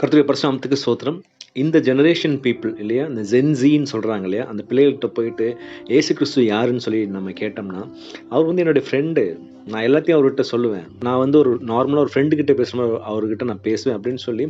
கருத்துடைய பரசுராமத்துக்கு சோத்திரம் இந்த ஜெனரேஷன் பீப்புள் இல்லையா? இந்த ஜென்சின்னு சொல்கிறாங்க இல்லையா? அந்த பிள்ளைகள்கிட்ட போயிட்டு ஏசு கிறிஸ்து யாருன்னு சொல்லி நம்ம கேட்டோம்னா அவர் வந்து என்னுடைய ஃப்ரெண்டு நான் எல்லாத்தையும் அவர்கிட்ட சொல்லுவேன். நான் வந்து ஒரு நார்மலாக ஒரு ஃப்ரெண்டுக்கிட்ட பேசுகிற மாதிரி அவர்கிட்ட நான் பேசுவேன் அப்படின்னு சொல்லி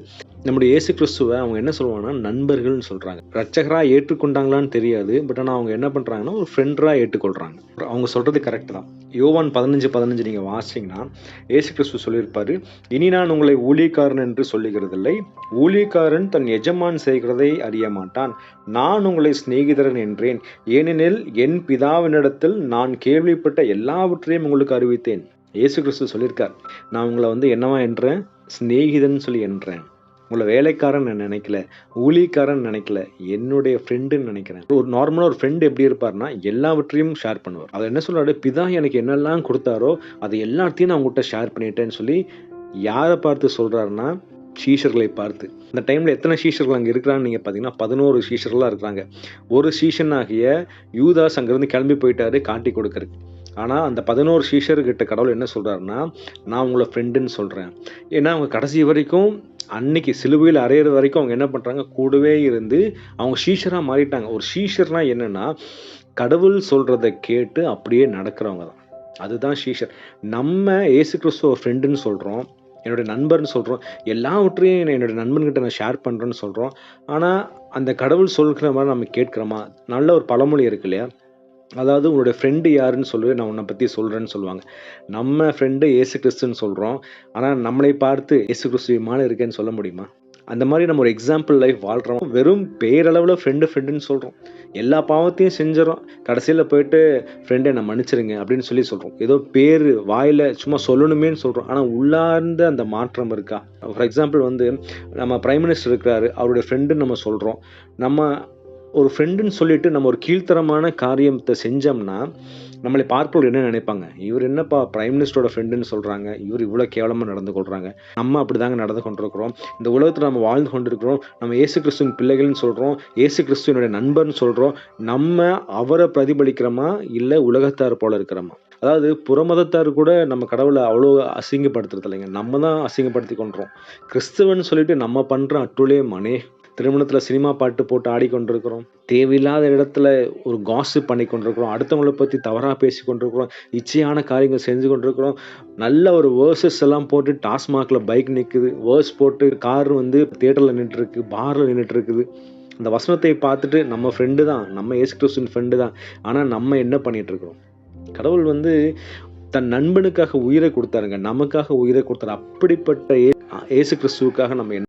நம்முடைய இயேசு கிறிஸ்துவை அவங்க என்ன சொல்லுவாங்கன்னா நண்பர்கள்னு சொல்கிறாங்க ரட்சகராக ஏற்றுக்கொண்டாங்களான்னு தெரியாது பட் ஆனால் அவங்க என்ன பண்ணுறாங்கன்னா ஒரு ஃப்ரெண்டராக ஏற்றுக்கொள்கிறாங்க அவங்க சொல்கிறது கரெக்ட் தான். யோவான் பதினஞ்சு பதினஞ்சு நீங்கள் வாசிங்கன்னா ஏசு கிறிஸ்து சொல்லியிருப்பாரு இனி நான் உங்களை ஊழியக்காரன் என்று சொல்லுகிறதில்லை. ஊழியக்காரன் தன் எஜமான் செய்கிறதை அறிய மாட்டான். நான் உங்களை சிநேகிதரன் என்றேன். ஏனெனில் என் பிதாவினிடத்தில் நான் கேள்விப்பட்ட எல்லாவற்றையும் உங்களுக்கு அறிவித்தேன். ஏசு கிறிஸ்து சொல்லியிருக்கார் நான் உங்களை வந்து என்னவா என்றேன்? சிநேகிதன் சொல்லி என்றேன். உங்களை வேலைக்காரன் நான் நினைக்கல ஊழிக்காரன் நினைக்கல என்னுடைய ஃப்ரெண்டுன்னு நினைக்கிறேன். ஒரு நார்மலாக ஒரு ஃப்ரெண்டு எப்படி இருப்பார்னா எல்லாவற்றையும் ஷேர் பண்ணுவார். அவர் என்ன சொல்கிறாரு பிதா எனக்கு என்னெல்லாம் கொடுத்தாரோ அதை எல்லாத்தையும் நான் உங்கள்கிட்ட ஷேர் பண்ணிட்டேன்னு சொல்லி யாரை பார்த்து சொல்கிறாருன்னா சீஷர்களை பார்த்து. இந்த டைமில் எத்தனை சீஷர்கள் அங்கே இருக்கிறான்னு நீங்கள் பார்த்தீங்கன்னா பதினோரு சீஷர்களாக இருக்கிறாங்க. ஒரு சீஷன் ஆகிய யூதாஸ் அங்கேருந்து கிளம்பி போயிட்டாரு காட்டி கொடுக்கறதுக்கு. ஆனால் அந்த பதினோரு சீஷர்கிட்ட கடவுள் என்ன சொல்கிறாருன்னா நான் உங்களை ஃப்ரெண்டுன்னு சொல்கிறேன் ஏன்னா அவங்க கடைசி வரைக்கும் அன்னைக்கு சிலுவையில் அறையிற வரைக்கும் அவங்க என்ன பண்ணுறாங்க கூடவே இருந்து அவங்க ஷீஷராக மாறிட்டாங்க. ஒரு ஷீஷர்னா என்னென்னா கடவுள் சொல்கிறத கேட்டு அப்படியே நடக்கிறவங்க தான். அதுதான் ஷீஷர் நம்ம ஏசு கிறிஸ்துவ ஃப்ரெண்டுன்னு சொல்கிறோம் என்னுடைய நண்பர்னு சொல்கிறோம் எல்லாவற்றையும் நான் என்னுடைய நண்பன்கிட்ட நான் ஷேர் பண்ணுறேன்னு சொல்கிறோம் ஆனால் அந்த கடவுள் சொல்கிற மாதிரி நம்ம கேட்குறோமா? நல்ல ஒரு பழமொழி இருக்கு இல்லையா? அதாவது உன்னோட ஃப்ரெண்டு யாருன்னு சொல்லி நான் உன்னை பற்றி சொல்கிறேன்னு சொல்லுவாங்க. நம்ம ஃப்ரெண்டு ஏசு கிறிஸ்துன்னு சொல்கிறோம் ஆனால் நம்மளை பார்த்து ஏசு கிறிஸ்துவமான இருக்கேன்னு சொல்ல முடியுமா? அந்த மாதிரி நம்ம ஒரு எக்ஸாம்பிள் லைஃப் வாழ்கிறோம் வெறும் பேரளவில் ஃப்ரெண்டு ஃப்ரெண்டுன்னு சொல்கிறோம் எல்லா பாவத்தையும் செஞ்சிடறோம். கடைசியில் போயிட்டு ஃப்ரெண்டை நான் மன்னிச்சிருங்க அப்படின்னு சொல்லி சொல்கிறோம் ஏதோ பேர் வாயில் சும்மா சொல்லணுமேன்னு சொல்கிறோம் ஆனால் உள்ளார்ந்த அந்த மாற்றம் இருக்கா? ஃபார் எக்ஸாம்பிள் வந்து நம்ம பிரைம் மினிஸ்டர் இருக்கிறாரு. அவருடைய ஃப்ரெண்டுன்னு நம்ம சொல்கிறோம் நம்ம ஒரு ஃப்ரெண்டுன்னு சொல்லிட்டு நம்ம ஒரு கீழ்த்தரமான காரியத்தை செஞ்சோம்னா நம்மளை பார்ப்பவர்கள் என்ன நினைப்பாங்க? இவர் என்னப்பா பிரைம் மினிஸ்டரோட ஃப்ரெண்டுன்னு சொல்கிறாங்க இவர் இவ்வளோ கேவலமாக நடந்து கொள்கிறாங்க நம்ம அப்படி தாங்க நடந்து கொண்டிருக்கிறோம். இந்த உலகத்தில் நம்ம வாழ்ந்து கொண்டிருக்கிறோம். நம்ம ஏசு கிறிஸ்துவின் பிள்ளைகள்னு சொல்கிறோம் ஏசு கிறிஸ்துவனுடைய நண்பர்னு சொல்கிறோம் நம்ம அவரை பிரதிபலிக்கிறோமா? இல்லை உலகத்தார் போல இருக்கிறோமா? அதாவது புறமதத்தார் கூட நம்ம கடவுளை அவ்வளோ அசிங்கப்படுத்துறது இல்லைங்க நம்ம தான் அசிங்கப்படுத்தி கொண்டுறோம் கிறிஸ்துவன் சொல்லிட்டு நம்ம பண்ணுற அட்டுலே மனே திருமணத்தில் சினிமா பாட்டு போட்டு ஆடிக்கொண்டிருக்கிறோம். தேவையில்லாத இடத்துல ஒரு காசு பண்ணி கொண்டிருக்கிறோம் அடுத்தவங்களை பற்றி தவறாக பேசி கொண்டிருக்கிறோம் இச்சையான காரியங்கள் செஞ்சு கொண்டிருக்கிறோம் நல்ல ஒரு வேர்சஸ் எல்லாம் போட்டு டாஸ்மாகில் பைக் நிற்குது வேர்ஸ் போட்டு கார் வந்து தேட்டரில் நின்றுருக்கு பாரில் நின்றுட்டுருக்குது அந்த வசனத்தை பார்த்துட்டு நம்ம ஃப்ரெண்டு தான். நம்ம ஏசு கிறிஸ்டின் ஃப்ரெண்டு தான். ஆனால் நம்ம என்ன பண்ணிகிட்ருக்கிறோம் கடவுள் வந்து தன் நண்பனுக்காக உயிரை கொடுத்தாருங்க. நமக்காக உயிரை கொடுத்தாரு. அப்படிப்பட்ட ஏசு கிறிஸ்துவுக்காக நம்ம என்ன